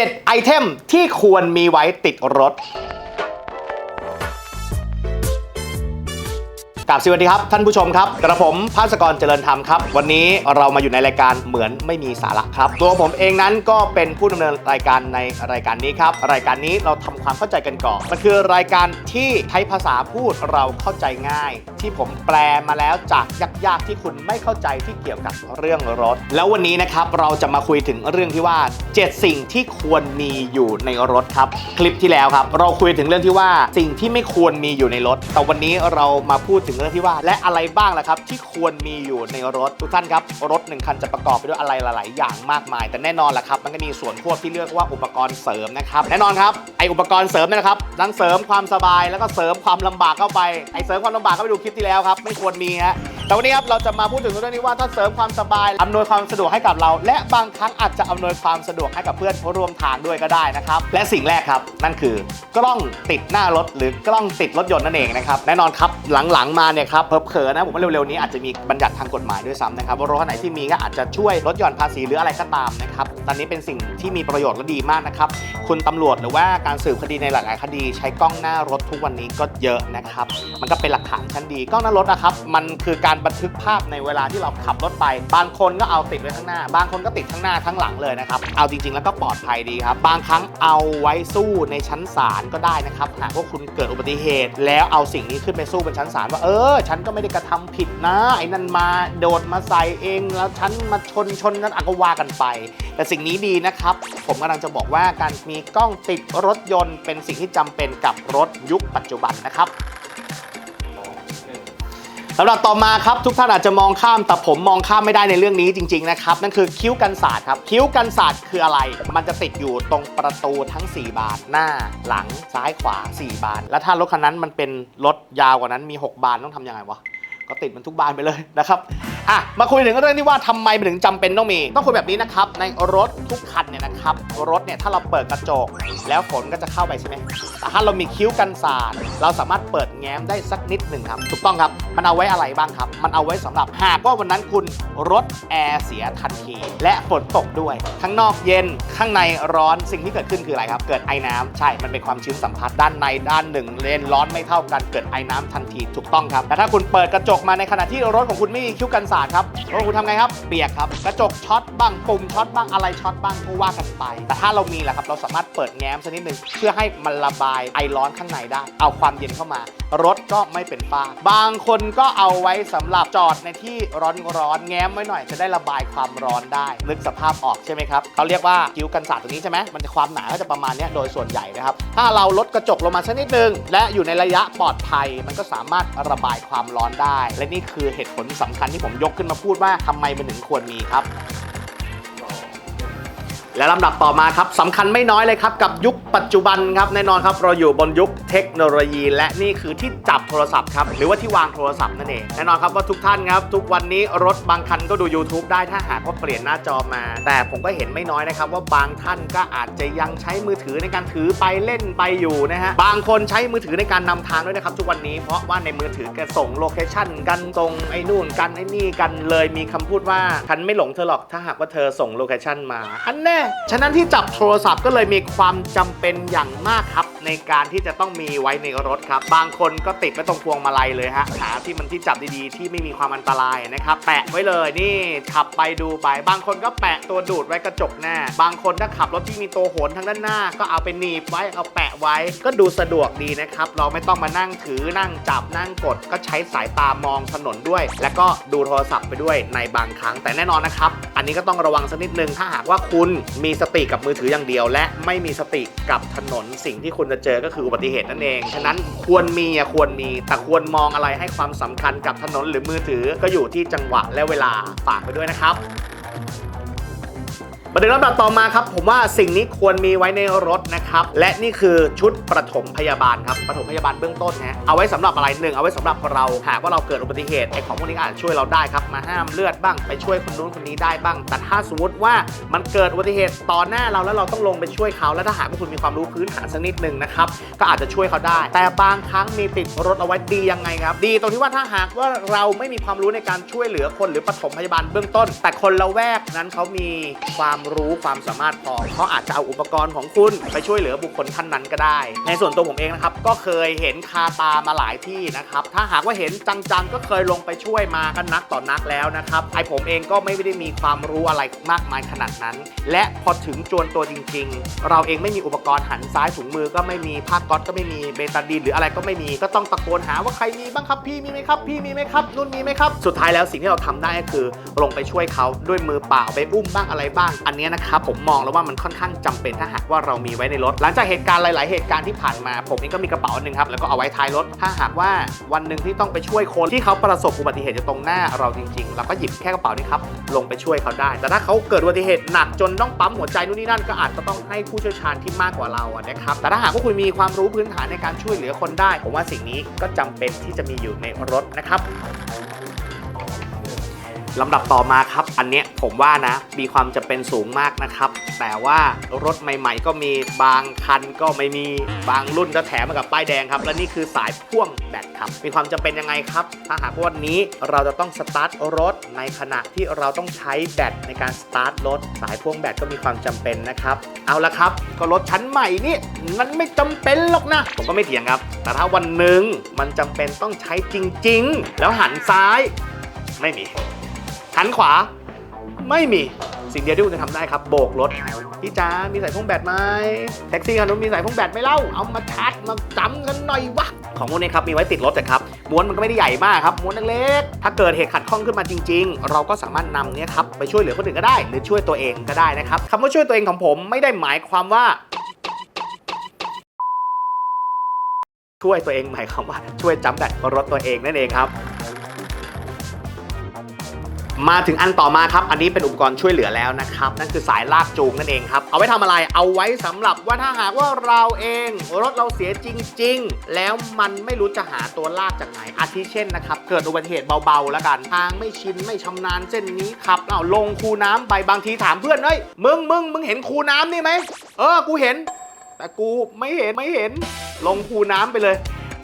7 ไอเทมที่ควรมีไว้ติดรถ กับสวัสดีครับท่านผู้ชมครับกระผมภาสกรเจริญธรรมครับ วันนี้เรามาอยู่ในรายการเหมือนไม่มีสาระครับ ตัวผมเองนั้นก็เป็นผู้ดำเนินรายการในรายการนี้ครับ รายการนี้เราทำความเข้าใจกันก่อนมันคือรายการที่ใช้ภาษาพูดเราเข้าใจง่าย ที่ผมแปลมาแล้วจากยากๆที่คุณไม่เข้าใจที่เกี่ยวกับเรื่องรถ แล้ววันนี้นะครับเราจะมาคุยถึงเรื่องที่ว่า 7 สิ่งที่ควรมีอยู่ในรถครับ คลิปที่แล้วครับ เราคุยถึงเรื่องที่ว่าสิ่งที่ไม่ควรมีอยู่ในรถ แต่วันนี้เรามาพูดถึงเรื่องที่ว่า และอะไรบ้างล่ะครับ ที่ควรมีอยู่ในรถทุกท่านครับ รถหนึ่งคันจะประกอบไปด้วยอะไรหลาย ๆ อย่างมากมาย แต่แน่นอนล่ะครับ มันก็มีส่วนควบที่เรียกว่าอุปกรณ์เสริมนะครับแน่นอนครับไออุปกรณ์เสริมนี่ยนะครับทั้งเสริมความสบายแล้วก็เสริมความลำบากเข้าไปไอเสริมความลำบากก็ไปดูคลิปที่แล้วครับไม่ควรมีฮะแต่วันนี้ครับเราจะมาพูดถึงเรื่องนี้ว่าถ้าเสริมความสบายอำนวยความสะดวกให้กับเรา และบางครั้งอาจจะอำนวยความสะดวกให้กับเพื่อนร่วมทางด้วยก็ได้นะครับและสิ่งแรกครับ นั่นคือกล้องติดหน้ารถหรือกล้องติดรถยนต์นั่นเองนะครับแน่นอนครับหลังๆมาเนี่ยครับเผลอๆนะผมว่าเร็วๆนี้อาจจะมีบัญญัติทางกฎหมายด้วยซ้ำนะครับว่ารถคันไหนที่มีก็อาจจะช่วยลดหย่อนภาษีหรืออะไรก็ตามนะครับตอนนี้เป็นสิ่งที่มีประโยชน์และดีมากนะครับคุณตำรวจหรือว่าการสืบคดีในหลายๆคดีใช้กล้องหน้ารถทุกวันนี้ก็เยอะนะครับมันก็เป็นหลักฐานชั้นดีกล้องหน้ารถนะครับมันคือการการบันทึกภาพในเวลาที่เราขับรถไป บางคนก็เอาติดไว้ข้างหน้า บางคนก็ติดข้างหน้าข้างหลังเลยนะครับ เอาจริง ๆ แล้วก็ปลอดภัยดีครับ บางครั้งเอาไว้สู้ในชั้นศาลก็ได้นะครับ หากว่าคุณเกิดอุบัติเหตุ แล้วเอาสิ่งนี้ขึ้นไปสู้บนชั้นศาลว่าเออ ฉันก็ไม่ได้กระทำผิดนะ ไอ้นั่นมาโดดมาใส่เอง แล้วฉันมาชนชนนั้นอะก็ว่ากันไป แต่สิ่งนี้ดีนะครับ ผมกำลังจะบอกว่าการมีกล้องติดรถยนต์เป็นสิ่งที่จำเป็นกับรถยุคปัจจุบันนะครับ สำหรับต่อมาครับทุกท่านอาจจะมองข้ามแต่ผมมองข้ามไม่ได้ในเรื่องนี้จริงๆนะครับนั่นคือคิ้วกันศาสตร์ครับคิ้วกันศาสตร์คืออะไร มันจะติดอยู่ตรงประตูทั้ง 4 บานหน้า หลังซ้ายขวา 4 บาน แล้วถ้ารถคันนั้นมันเป็นรถยาวกว่านั้นมี 6 บานต้องทำยังไงวะก็ติดมันทุกบานไปเลยนะครับ อะมาคุยถึงเรื่องที่ว่าทำไมมันถึงจำเป็นต้องมี ต้องคุยแบบนี้นะครับ ในรถทุกคันเนี่ยนะครับ รถเนี่ยถ้าเราเปิดกระจก แล้วฝนก็จะเข้าไปใช่ไหมแต่ถ้าเรามีคิ้วกันสาดเราสามารถเปิดแง้มได้สักนิดหนึ่งครับ ถูกต้องครับ มันเอาไว้อะไรบ้างครับ มันเอาไว้สำหรับหากว่าวันนั้นคุณรถแอร์เสียทันที และฝนตกด้วย ข้างนอกเย็นข้างในร้อนสิ่งที่เกิดขึ้นคืออะไรครับ เกิดไอ้น้ำใช่ มันเป็นความชื้นสัมผัสด้านในด้านหนึ่งเลนร้อนไม่เท่ากันเกิดไอ้น้ำทันทีถูกต้องครับแต่ถ้าคุณเปิดกระจกมาในขณะที่รถของคุณไม่มีคิ้วกันสาดครับรถของคุณทำไงครับ เปียกครับ กระจกช็อตบ้างปุ่มช็อตบ้างอะไรช็อตบ้างก็ว่ากันไป แต่ถ้าเรามีแหละครับ เราสามารถเปิดแง้มสักนิดหนึ่งเพื่อให้มันระบายไอร้อนข้างในได้ เอาความเย็นเข้ามา รถก็ไม่เป็นฟ้า บางคนก็เอาไว้สำหรับจอดในที่ร้อนร้อนๆแง้มไว้หน่อยจะได้ระบายความร้อนได้ นึกสภาพออกใช่ไหมครับเขาเรียกว่าคิ้วกันสาดตรงนี้ใช่ไหมมันจะความหนาก็จะประมาณนี้โดยส่วนใหญ่นะครับ ถ้าเราลดกระจกลงมาสักนิดนึง และอยู่ในระยะปลอดภัย มันก็สามารถระบายความร้อนได้ และนี่คือเหตุผลสำคัญที่ผมยกขึ้นมาพูดว่าทำไมมันถึงควรมีครับ และลำดับต่อมาครับสำคัญไม่น้อยเลยครับกับยุคปัจจุบันครับแน่นอนครับ เราอยู่บนยุคเทคโนโลยี และนี่คือที่จับโทรศัพท์ครับหรือว่าที่วางโทรศัพท์นั่นเองแน่นอนครับว่าทุกท่านครับทุกวันนี้รถบางคันก็ดู YouTube ได้ถ้าหากว่าเปลี่ยนหน้าจอมา แต่ผมก็เห็นไม่น้อยนะครับว่าบางท่านก็อาจจะยังใช้มือถือในการถือไปเล่นไปอยู่นะฮะบางคนใช้มือถือในการนำทางด้วยนะครับทุกวันนี้เพราะว่าในมือถือแกส่งโลเคชั่นกันตรงไอ้นู่นกันไอ้นี่กันเลยมีคำพูดว่าฉันไม่หลงเธอหรอกถ้าหากว่าเธอส่งโลเคชั่นมาอันแน่ฉะนั้นที่จับโทรศัพท์ก็เลยมีความจำเป็นอย่างมากครับ ในการที่จะต้องมีไว้ในรถครับ บางคนก็ติดไว้ตรงพวงมาลัยเลยฮะหาที่มันที่จับดีๆ ที่ไม่มีความอันตรายนะครับ แปะไว้เลยนี่ขับไปดูไป บางคนก็แปะตัวดูดไว้กระจกหน้า บางคนถ้าขับรถที่มีตัวโหนทางด้านหน้า ก็เอาไปหนีบไว้เอาแปะไว้ ก็ดูสะดวกดีนะครับ เราไม่ต้องมานั่งถือนั่งจับนั่งกด ก็ใช้สายตามองถนนด้วย แล้วก็ดูโทรศัพท์ไปด้วยในบางครั้ง แต่แน่นอนนะครับ อันนี้ก็ต้องระวังสักนิดนึงถ้าหากว่าคุณมีสติกับมือถืออย่างเดียว และไม่มีสติกับถนนสิ่งที่คุณจะเจอก็คืออุบัติเหตุนั่นเอง ฉะนั้นควรมีอะควรมี แต่ควรมองอะไรให้ความสำคัญกับถนนหรือมือถือก็อยู่ที่จังหวะและเวลาฝากไปด้วยนะครับ ประเด็นลำดับต่อมาครับ ผมว่าสิ่งนี้ควรมีไว้ในรถนะครับ และนี่คือชุดปฐมพยาบาลครับปฐมพยาบาลเบื้องต้นนะเอาไว้สำหรับอะไรหนึ่งเอาไว้สำหรับเราหากว่าเราเกิดอุบัติเหตุไอ้ของพวกนี้อาจช่วยเราได้ครับมาห้ามเลือดบ้างไปช่วยคนนู้นคนนี้ได้บ้าง แต่ถ้าสมมติว่ามันเกิดอุบัติเหตุต่อหน้าเราแล้วเราต้องลงไปช่วยเขาแล้วถ้าหากว่าคุณมีความรู้พื้นฐานสักนิดหนึ่งนะครับก็อาจจะช่วยเขาได้ แต่บางครั้งมีติดรถเอาไว้ดียังไงครับดีตรงที่ว่าถ้าหากว่าเราไม่มีความรู้ในการช่วยเหลือคนหรือปฐมพยาบาลเบื้องต้น แต่คนละแวกนั้นเขามีความรู้ความสามารถพอเขาอาจจะเอาอุปกรณ์ของคุณไปช่วยเหลือบุคคลท่านนั้นก็ได้ ในส่วนตัวผมเองนะครับก็เคยเห็นคาตามาหลายที่นะครับถ้าหากว่าเห็นจังๆก็เคยลงไปช่วยมากันนักต่อนักแล้วนะครับไอผมเองก็ไม่ได้มีความรู้อะไรมากมายขนาดนั้น และพอถึงจวนตัวจริง ๆ เราเองไม่มีอุปกรณ์หันซ้ายถุงมือก็ไม่มีผ้าก๊อตก็ไม่มีเบตาดีนหรืออะไรก็ไม่มีก็ต้องตะโกนหาว่าใครมีบ้างครับพี่มีไหมครับ พี่มีไหมครับนุ่นมีไหมครับ สุดท้ายแล้วสิ่งที่เราทำได้ก็คือ ลงไปช่วยเขาด้วยมือเปล่าไปอุ้มบ้างอะไรบ้างอันเนี้นะครับผมมองแล้วว่ามันค่อนข้างจำเป็นถ้าหากว่าเรามีไว้ในรถ หลังจากเหตุการณ์หลาย ๆ เหตุการณ์ที่ผ่านมา ผมเองก็มีกระเป๋านหนึ่งครับแล้วก็เอาไว้ท้ายรถ ถ้าหากว่าวันหนึ่งที่ต้องไปช่วยคนที่เขาประสบอุบัติเหตุอยู่ตรงหน้าเราจริง ๆ เราก็หยิบแค่กระเป๋านี้ครับลงไปช่วยเขาได้ แต่ถ้าเขาเกิดอุบัติเหตุหนักจนต้องปั๊มหัวใจนู่นนี่นั่นก็อาจจะต้องให้ผู้เชี่ยวชาญที่มากกว่าเราอะนะครับแต่ถ้าหากว่าคุณมีความรู้พื้นฐานในการช่วยเหลือคนได้ ผมว่าสิ่งนี้ก็จำเป็นที่จะมีอยู่ในรถนะครับ ลำดับต่อมาครับ อันเนี้ยผมว่านะ มีความจำเป็นสูงมากนะครับ แต่ว่ารถใหม่ๆ ก็มีบางคันก็ไม่มีบางรุ่นก็แถมมากับป้ายแดงครับ และนี่คือสายพ่วงแบตครับ มีความจำเป็นยังไงครับ ถ้าหากว่าวันนี้เราจะต้องสตาร์ทรถในขณะที่เราต้องใช้แบตในการสตาร์ทรถสายพ่วงแบตก็มีความจำเป็นนะครับ เอาละครับ ก็รถชั้นใหม่นี่มันไม่จำเป็นหรอกนะ ผมก็ไม่เถียงครับ แต่ถ้าวันหนึ่งมันจำเป็นต้องใช้จริง ๆ แล้วหันซ้ายไม่มี หันขวา ไม่มีสิ่งเดียวที่คุณจะทำได้ครับโบกรถพี่จ้ามีสายพ่วงแบตไหมแท็กซี่คันนู้นมีสายพ่วงแบตไหมเล่าเอามาชาร์จมาจำกันหน่อยวะของพวกนี้ครับมีไว้ติดรถแต่ครับม้วนมันก็ไม่ได้ใหญ่มากครับม้วนเล็กๆถ้าเกิดเหตุขัดข้องขึ้นมาจริง ๆ เราก็สามารถนำเนี่ยครับไปช่วยเหลือคนอื่นก็ได้ หรือช่วยตัวเองก็ได้นะครับคำว่าช่วยตัวเองของผมไม่ได้หมายความว่าช่วยตัวเองหมายความว่าช่วยจำแบตรถตัวเองนั่นเองครับ มาถึงอันต่อมาครับ อันนี้เป็นอุปกรณ์ช่วยเหลือแล้วนะครับ นั่นคือสายลากจูงนั่นเองครับ เอาไว้ทำอะไร เอาไว้สำหรับว่าถ้าหากว่าเราเอง รถเราเสียจริง ๆ แล้วมันไม่รู้จะหาตัวลากจากไหน อาทิเช่นนะครับ เกิดอุบัติเหตุเบาๆ แล้วกัน ทางไม่ชินไม่ชำนาญเส้นนี้ขับเอาลงคูน้ำไป บางทีถามเพื่อน เฮ้ย มึงมึงมึงเห็นคูน้ำนี่ไหม เออ กูเห็น แต่กูไม่เห็นไม่เห็น ลงคูน้ำไปเลย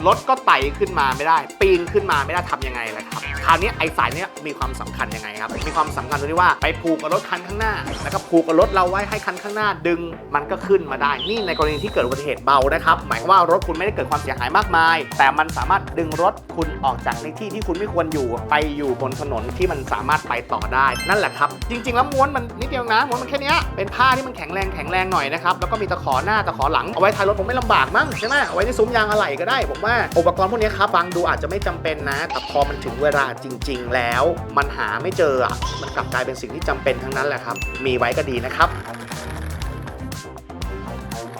รถก็ไต่ขึ้นมาไม่ได้ ปีนขึ้นมาไม่ได้ทำยังไงล่ะครับคราวนี้ไอ้สายเนี้ยมีความสำคัญยังไงครับมีความสำคัญตรงที่ว่าไปผูกกับรถคันข้างหน้าแล้วก็ผูกกับรถเราไว้ให้คันข้างหน้าดึงมันก็ขึ้นมาได้ นี่ในกรณีที่เกิดอุบัติเหตุเบานะครับหมายความว่ารถคุณไม่ได้เกิดความเสียหายมากมาย แต่มันสามารถดึงรถคุณออกจากในที่ที่คุณไม่ควรอยู่ ไปอยู่บนถนนที่มันสามารถไปต่อได้นั่นแหละครับ จริง ๆ แล้วม้วนมันนิดเดียวนะม้วนมันแค่นี้เป็นผ้าที่มันแข็งแรงแข็งแรงหน่อยนะครับแล้วก็มีตะขอหน้าตะขอหลังเอาไว้ท้ายรถผมไม่ลำบากมั้งใช่ไหมเอาไว้ในซุ้มยางอะไหล่ก็ได้ผมว่าอุปกรณ์พวกนี้ครับฟังดูอาจจะไม่จำเป็นนะ แต่พอมันถึงเวลาจริง ๆ แล้ว มันหาไม่เจอมันกลับกลายเป็นสิ่งที่จำเป็นทั้งนั้นแหละครับ มีไว้ก็ดีนะครับ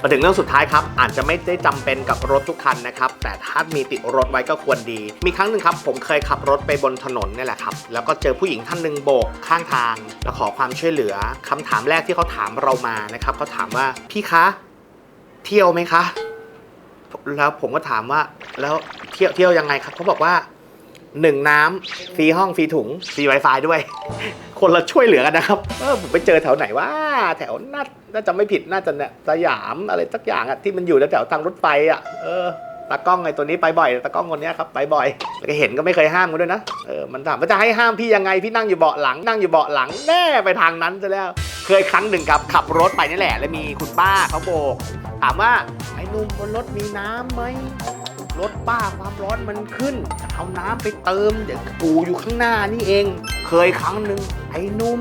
มาถึงเรื่องสุดท้ายครับอาจจะไม่ได้จำเป็นกับรถทุกคันนะครับแต่ถ้ามีติดรถไว้ก็ควรดี มีครั้งหนึ่งครับผมเคยขับรถไปบนถนนนี่แหละครับแล้วก็เจอผู้หญิงท่านหนึ่งโบกข้างทาง แล้วขอความช่วยเหลือคำถามแรกที่เขาถามเรามานะครับเขาถามว่าพี่คะ เที่ยวไหมคะ แล้วผมก็ถามว่า แล้วเที่ยวเที่ยวยังไงครับเขาบอกว่าหนึ่งน้ำฟรีห้องฟรีถุงฟรี Wi-Fi ด้วย คนละช่วยเหลือกันนะครับเออผมไปเจอแถวไหนว่าแถวน่าน่าจะไม่ผิดน่าจะเนี่ยสยามอะไรสักอย่างอะที่มันอยู่แถวทางรถไฟอะเออตากล้องไอ้ตัวนี้ไปบ่อยตากล้องคนเนี้ยครับไปบ่อยแล้วก็เห็นก็ไม่เคยห้ามกันด้วยนะเออมันถามว่าจะให้ห้ามพี่ยังไงพี่นั่งอยู่เบาะหลังนั่งอยู่เบาะหลังแน่ไปทางนั้นซะแล้ว เคยครั้งหนึ่งครับขับรถไปนี่แหละ แล้วมีคุณป้าเขาโบกถามว่า ไอ้นุ่มบนรถมีน้ำไหมรถป้าความร้อนมันขึ้น เอาน้ำไปเติม เดี๋ยวปูอยู่ข้างหน้านี่เอง เคยครั้งหนึ่งไอ้นุ่ม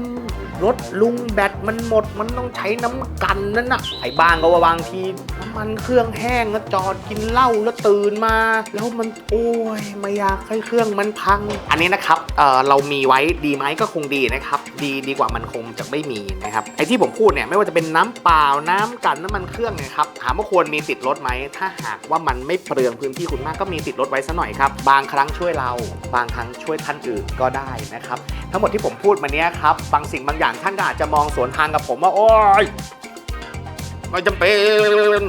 รถลุงแบตมันหมดมันต้องใช้น้ำกันนั่นน่ะไอ้บ้างก็ว่าบางทีน้ำมันเครื่องแห้งแล้วจอดกินเหล้าแล้วตื่นมา แล้วมันโอ้ยไม่อยากให้เครื่องมันพัง อันนี้นะครับเออเรามีไว้ดีไหมก็คงดีนะครับ ดีดีกว่ามันคงจะไม่มีนะครับไอ้ที่ผมพูดเนี่ยไม่ว่าจะเป็นน้ำเปล่าน้ำกันน้ำมันเครื่องนี่ยครับถามว่าควรมีติดรถไหมถ้าหากว่ามันไม่เปลืองพื้นที่คุณมากก็มีติดรถไว้ซะหน่อยครับบางครั้งช่วยเรา บางครั้งช่วยท่านอื่นก็ได้นะครับ ทั้งหมดที่ผมพูดมาเนี้ยครับบางสิ่งบางอย่างท่านก็อาจจะมองสวนทางกับผมว่าโอ้ยไม่จำเป็น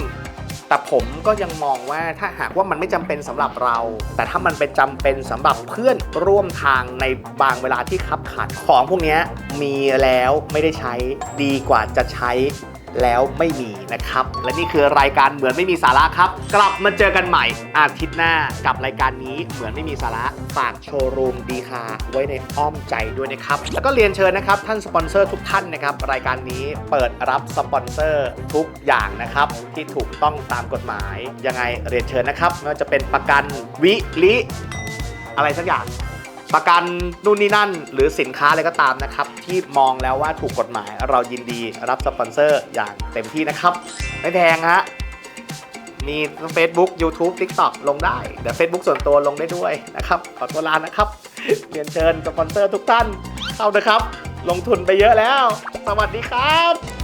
แต่ผมก็ยังมองว่าถ้าหากว่ามันไม่จำเป็นสำหรับเรา แต่ถ้ามันเป็นจำเป็นสำหรับเพื่อนร่วมทางในบางเวลาที่คับขันของพวกเนี้ยมีแล้วไม่ได้ใช้ดีกว่าจะใช้ แล้วไม่มีนะครับ และนี่คือรายการเหมือนไม่มีสาระครับ กลับมาเจอกันใหม่ อาทิตย์หน้ากับรายการนี้เหมือนไม่มีสาระฝากโชว์รูมดีคาไว้ในอ้อมใจด้วยนะครับ แล้วก็เรียนเชิญนะครับท่านสปอนเซอร์ทุกท่านนะครับ รายการนี้เปิดรับสปอนเซอร์ทุกอย่างนะครับที่ถูกต้องตามกฎหมาย ยังไงเรียนเชิญนะครับไม่ว่าจะเป็นประกันวิลิอะไรสักอย่าง ประกันนู่นนี่นั่น หรือสินค้าอะไรก็ตามนะครับ ที่มองแล้วว่าถูกกฎหมายเรายินดีรับสปอนเซอร์อย่างเต็มที่นะครับ ไม่แพงฮะมี Facebook YouTube TikTok ลงได้ เดี๋ยว Facebook ส่วนตัวลงได้ด้วยนะครับ ขอตัวลานะครับเรียนเชิญสปอนเซอร์ทุกท่านเข้านะครับ ลงทุนไปเยอะแล้ว สวัสดีครับ